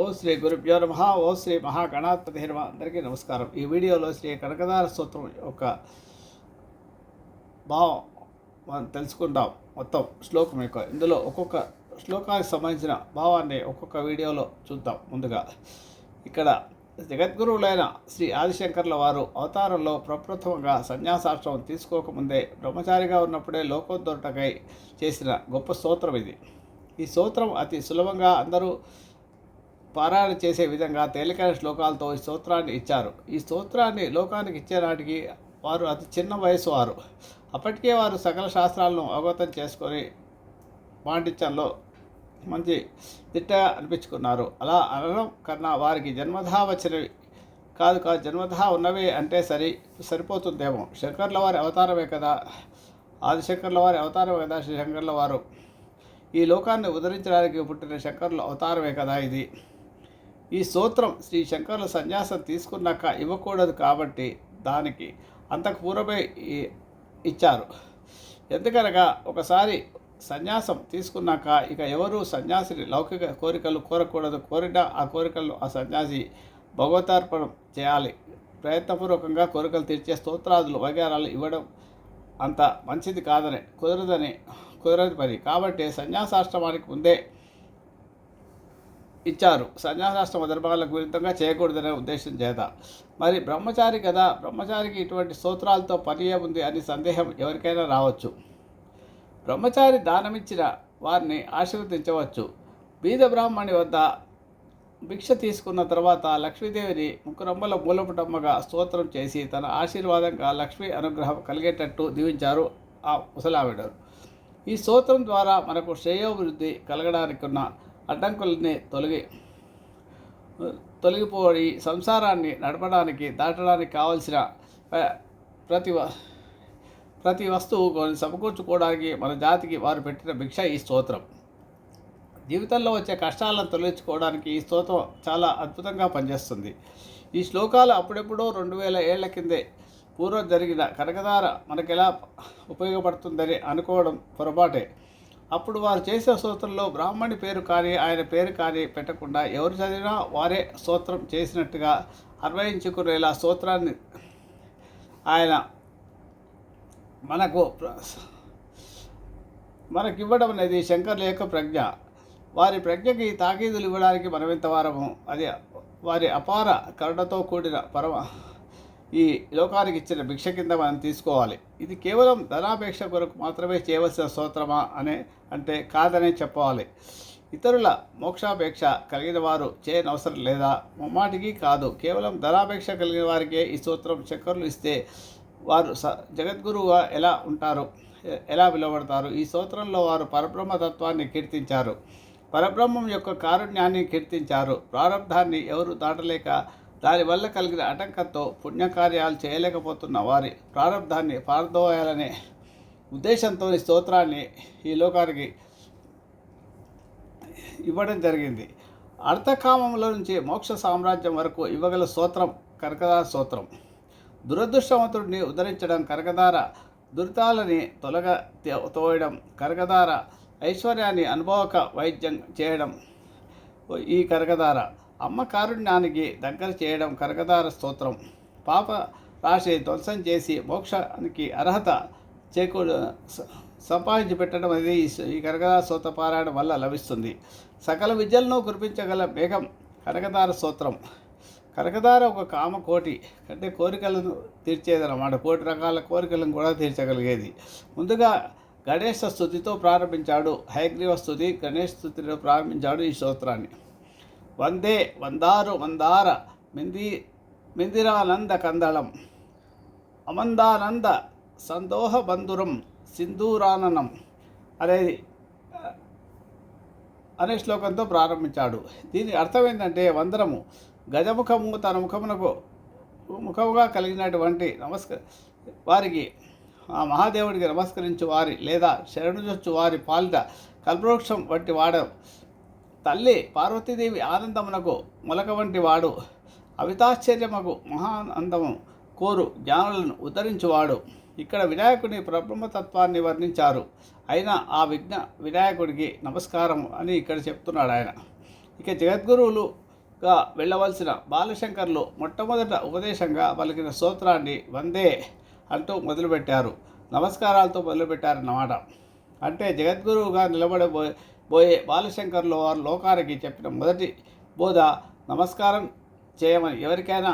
ఓ శ్రీ గురుభ్యో నమ ఓ శ్రీ మహాగణాధిపతి నమ అందరికీ నమస్కారం. ఈ వీడియోలో శ్రీ కనకదార సూత్రం యొక్క భావం మనం తెలుసుకుందాం మొత్తం శ్లోకం యొక్క. ఇందులో ఒక్కొక్క శ్లోకానికి సంబంధించిన భావాన్ని ఒక్కొక్క వీడియోలో చూద్దాం ముందుగా. ఇక్కడ జగద్గురువులైన శ్రీ ఆదిశంకర్ల వారు అవతారంలో ప్రప్రథమంగా సన్యాసాశ్రమం తీసుకోకముందే బ్రహ్మచారిగా ఉన్నప్పుడే లోకోద్ధరణకై చేసిన గొప్ప స్తోత్రం ఇది. ఈ స్తోత్రం అతి సులభంగా అందరూ పారాయణ చేసే విధంగా తేలికైన శ్లోకాలతో ఈ స్తోత్రాన్ని ఇచ్చారు. ఈ స్తోత్రాన్ని లోకానికి ఇచ్చేనాటికి వారు అతి చిన్న వయసు వారు. అప్పటికే వారు సకల శాస్త్రాలను అవగతం చేసుకొని పాండిత్యంలో మంచి దిట్టగా అనిపించుకున్నారు. అలా అనడం కన్నా వారికి జన్మధా వచ్చినవి కాదు కాదు జన్మధా ఉన్నవి అంటే సరి సరిపోతుందేమో. శంకర్ల వారి అవతారమే కదా. ఆదిశంకర్ల వారి అవతారమే కదా శ్రీ శంకర్ల వారు. ఈ లోకాన్ని ఉద్ధరించడానికి పుట్టిన శంకర్ల అవతారమే కదా ఇది. ఈ సూత్రం శ్రీ శంకరుల సన్యాసం తీసుకున్నాక ఇవ్వకూడదు కాబట్టి దానికి అంతకు పూర్వమే ఇచ్చారు. ఎందుకనగా ఒకసారి సన్యాసం తీసుకున్నాక ఇక ఎవరు సన్యాసిని లౌకిక కోరికలు కోరకూడదు కోరినా ఆ కోరికలను ఆ సన్యాసి భగవతార్పణం చేయాలి. ప్రయత్నపూర్వకంగా కోరికలు తీర్చే స్తోత్రాదులు వగేరాలు ఇవ్వడం అంత మంచిది కాదని కుదరదని కుదరదు పని. కాబట్టి సన్యాసాశ్రమానికి ముందే ఇచ్చారు. సన్యాసాశ్రమ ధర్మాలకు విరుద్ధంగా చేయకూడదనే ఉద్దేశం చేత. మరి బ్రహ్మచారి కదా బ్రహ్మచారికి ఇటువంటి స్తోత్రాలతో పని ఉంది అని సందేహం ఎవరికైనా రావచ్చు. బ్రహ్మచారి దానమిచ్చిన వారిని ఆశీర్వదించవచ్చు. బీద బ్రాహ్మణి వద్ద భిక్ష తీసుకున్న తర్వాత లక్ష్మీదేవిని ముక్కురమ్మల మూలపుటమ్మగా స్తోత్రం చేసి తన ఆశీర్వాదంగా లక్ష్మీ అనుగ్రహం కలిగేటట్టు దీవించారు ఆ ముసలావిడరు ఈ స్తోత్రం ద్వారా మనకు శ్రేయోభివృద్ధి కలగడానికి ఉన్న అడ్డంకుల్ని తొలగి తొలగిపోయి సంసారాన్ని నడపడానికి దాటడానికి కావలసిన ప్రతి ప్రతి వస్తువు కొన్ని సమకూర్చుకోవడానికి మన జాతికి వారు పెట్టిన భిక్ష ఈ స్తోత్రం. జీవితంలో వచ్చే కష్టాలను తొలగించుకోవడానికి ఈ స్తోత్రం చాలా అద్భుతంగా పనిచేస్తుంది. ఈ శ్లోకాలు అప్పుడెప్పుడో రెండు వేల ఏళ్ళ కిందే పూర్వం జరిగిన కనకదార మనకెలా ఉపయోగపడుతుందని అనుకోవడం పొరపాటే. అప్పుడు వారు చేసే స్తోత్రంలో బ్రాహ్మణి పేరు కానీ ఆయన పేరు కానీ పెట్టకుండా ఎవరు చదివినా వారే స్తోత్రం చేసినట్టుగా అన్వయించుకునేలా స్తోత్రాన్ని ఆయన మనకు ప్ర- మనకివ్వడం అనేది శంకర్ల యొక్క ప్రజ్ఞ. వారి ప్రజ్ఞకి తాకీదులు ఇవ్వడానికి మనం వారము? అది వారి అపార కరుణతో కూడిన పరమ ఈ లోకానికి ఇచ్చిన భిక్ష కింద మనం తీసుకోవాలి. ఇది కేవలం ధనాపేక్ష కొరకు మాత్రమే చేయవలసిన స్తోత్రమా అనే అంటే కాదనే చెప్పవాలి ఇతరుల మోక్షాపేక్ష కలిగిన వారు చేయనవసరం లేదా? ముమ్మాటికి కాదు. కేవలం ధనాపేక్ష కలిగిన వారికే ఈ సూత్రం చక్కర్లు ఇస్తే వారు స జగద్గురువుగా ఎలా ఉంటారు? ఎలా పిలువబడతారు ఈ సూత్రంలో వారు పరబ్రహ్మ తత్వాన్ని కీర్తించారు. పరబ్రహ్మం యొక్క కారుణ్యాన్ని కీర్తించారు. ప్రారంధాన్ని ఎవరు దాటలేక దానివల్ల కలిగిన ఆటంకంతో పుణ్యకార్యాలు చేయలేకపోతున్న వారి ప్రారంభాన్ని పారదోయాలనే ఉద్దేశంతో ఈ స్తోత్రాన్ని ఈ లోకానికి ఇవ్వడం జరిగింది. అర్థకామంలో నుంచి మోక్ష సామ్రాజ్యం వరకు ఇవ్వగల స్తోత్రం కనకదార స్తోత్రం. దురదృష్టవంతుడిని ఉద్ధరించడం కనకదార దురితాలని తొలగ తే- తోయడం కనకదార ఐశ్వర్యాన్ని అనుభవక వైద్యం చేయడం ఈ కనకదార అమ్మ కారుణ్యానికి దగ్గర చేయడం కనకదార స్తోత్రం. పాప రాశి ధ్వంసం చేసి మోక్షానికి అర్హత చేకూరు సంపాదించి పెట్టడం అనేది ఈ కనకదార స్తోత్ర పారాయణం వల్ల లభిస్తుంది. సకల విద్యలను కురిపించగల మేఘం కనకదార స్తోత్రం. కనకదార ఒక కామ కోటి అంటే కోరికలను తీర్చేదన్నమాట. కోటి రకాల కోరికలను కూడా తీర్చగలిగేది. ముందుగా గణేష స్థుతితో ప్రారంభించాడు. హైగ్రీవ స్థుతి గణేష్ స్థుతితో ప్రారంభించాడు ఈ స్తోత్రాన్ని. వందే వందారు వందార మింది మిందిరానంద కందళం అమందానంద సందోహ బంధురం సింధూరాననం. అనేది అనే శ్లోకంతో ప్రారంభించాడు. దీని అర్థం ఏంటంటే వందరము గజముఖము తన ముఖమునకు ముఖముగా కలిగినటువంటి నమస్క వారికి ఆ మహాదేవుడికి నమస్కరించు వారి లేదా శరణుజొచ్చు వారి పాలిట కల్పవృక్షం వంటి వాడ తల్లి పార్వతీదేవి ఆనందమునకు మొలక వంటి వాడు. అమితాశ్చర్యమకు మహానందము కోరు జ్ఞానులను ఉద్ధరించువాడు. ఇక్కడ వినాయకుని ప్రబ్రహ్మతత్వాన్ని వర్ణించారు. అయినా ఆ విఘ్న వినాయకుడికి నమస్కారం అని ఇక్కడ చెప్తున్నాడు ఆయన. ఇక జగద్గురువులుగా వెళ్ళవలసిన బాలశంకర్లు మొట్టమొదట ఉపదేశంగా పలికిన స్తోత్రాన్ని వందే అంటూ మొదలుపెట్టారు. నమస్కారాలతో మొదలుపెట్టారన్నమాట. అంటే జగద్గురువుగా నిలబడబోయే పోయే బాలశంకర్లు వారు లోకానికి చెప్పిన మొదటి బోధ నమస్కారం చేయమని ఎవరికైనా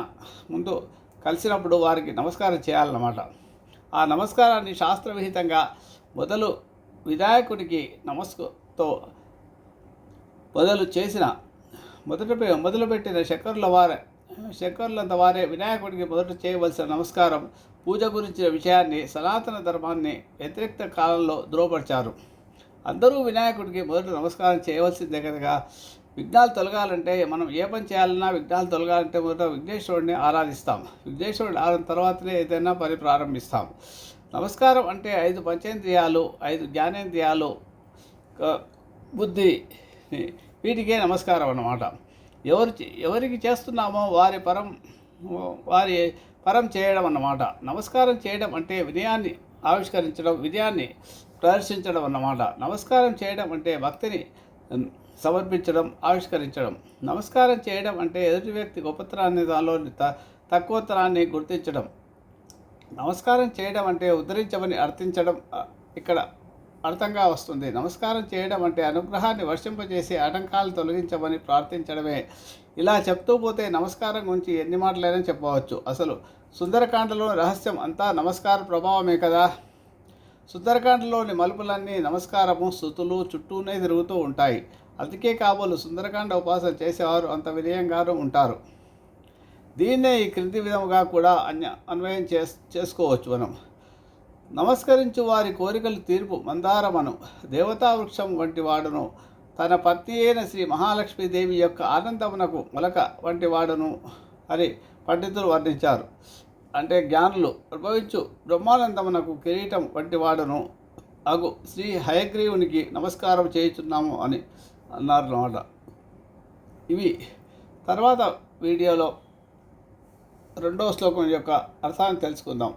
ముందు కలిసినప్పుడు వారికి నమస్కారం చేయాలన్నమాట. ఆ నమస్కారాన్ని శాస్త్రవిహితంగా మొదలు వినాయకుడికి నమస్కతో మొదలు చేసిన మొదట మొదలుపెట్టిన శంకరుల వారే శంకరులంత వారే వినాయకుడికి మొదట చేయవలసిన నమస్కారం పూజ గురించిన విషయాన్ని సనాతన ధర్మాన్ని వ్యతిరేక్త కాలంలో ధృవపరిచారు. అందరూ వినాయకుడికి మొదట నమస్కారం చేయవలసిందే కదా విఘ్నాలు తొలగాలంటే మనం ఏ పని చేయాలన్నా విఘ్నాలు తొలగాలంటే మొదట విఘ్నేశ్వరుడిని ఆరాధిస్తాం. విఘ్నేశ్వరుడు ఆరాధన తర్వాతనే ఏదైనా పని ప్రారంభిస్తాం. నమస్కారం అంటే ఐదు పంచేంద్రియాలు ఐదు జ్ఞానేంద్రియాలు బుద్ధి వీటికే నమస్కారం అన్నమాట. ఎవరు ఎవరికి చేస్తున్నామో వారి పరం వారి పరం చేయడం అన్నమాట. నమస్కారం చేయడం అంటే వినయాన్ని ఆవిష్కరించడం విజయాన్ని ప్రదర్శించడం అన్నమాట. నమస్కారం చేయడం అంటే భక్తిని సమర్పించడం ఆవిష్కరించడం. నమస్కారం చేయడం అంటే ఎదుటి వ్యక్తి గొప్పతనాన్ని దానిలో త తక్కువతనాన్ని గుర్తించడం. నమస్కారం చేయడం అంటే ఉద్ధరించమని అర్థించడం ఇక్కడ అర్థంగా వస్తుంది. నమస్కారం చేయడం అంటే అనుగ్రహాన్ని వర్షింపజేసి ఆటంకాలు తొలగించమని ప్రార్థించడమే. ఇలా చెప్తూ పోతే నమస్కారం గురించి ఎన్ని మాటలైనా చెప్పవచ్చు. అసలు సుందరకాండలో రహస్యం అంతా నమస్కార ప్రభావమే కదా? సుందరకాండలోని మలుపులన్నీ నమస్కారము స్థుతులు చుట్టూనే తిరుగుతూ ఉంటాయి. అందుకే కాబోలు సుందరకాండ ఉపాసన చేసేవారు అంత వినయంగానూ ఉంటారు. దీన్నే ఈ క్రింది విధముగా కూడా అన్య అన్వయం చేస్ చేసుకోవచ్చు మనం. నమస్కరించు వారి కోరికలు తీర్పు మందారమను దేవతా వృక్షం వంటి వాడును. తన పత్ని అయిన శ్రీ మహాలక్ష్మీదేవి యొక్క ఆనందమునకు మొలక వంటి వాడును అని పండితులు వర్ణించారు. అంటే జ్ఞానులు. ప్రభవించు. బ్రహ్మానందమునకు కిరీటం వంటి వాడును. అగు. శ్రీ హయగ్రీవునికి నమస్కారం చేయుచున్నాము అని అన్నారు అన్నమాట ఇవి తర్వాత వీడియోలో రెండవ శ్లోకం యొక్క అర్థాన్ని తెలుసుకుందాం.